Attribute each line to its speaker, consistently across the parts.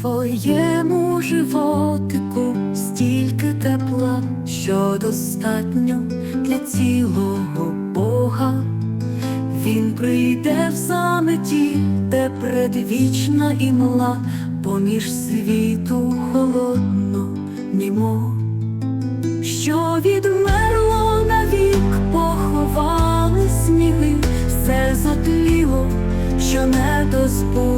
Speaker 1: твоєму животику стільки тепла, що достатньо для цілого Бога. Він прийде в заметі, де предвічна імла, поміж світу холодно німо, що відмерло навік, поховали сніги, все затліло, що не дозбулося.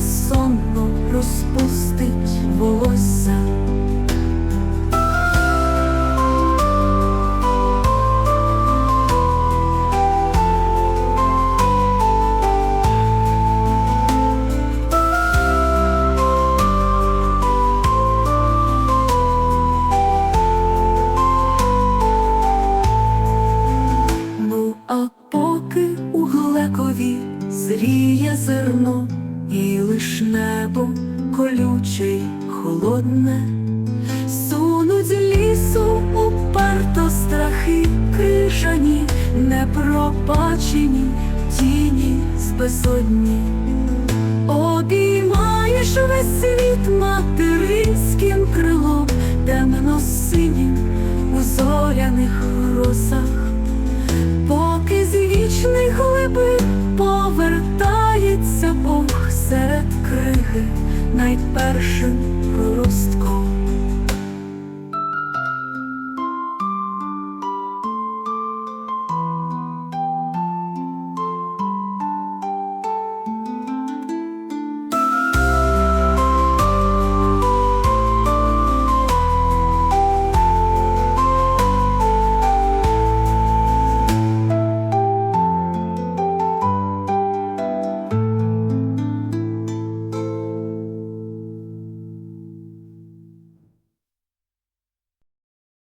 Speaker 1: Сонно розпустить волосся. Ну, а поки у зріє зерно, і лиш небо колюче й холодне, сунуть з лісу уперто страхи крижані, непробачені тіні з безодні. Обіймаєш весь світ материнським крилом, найпершим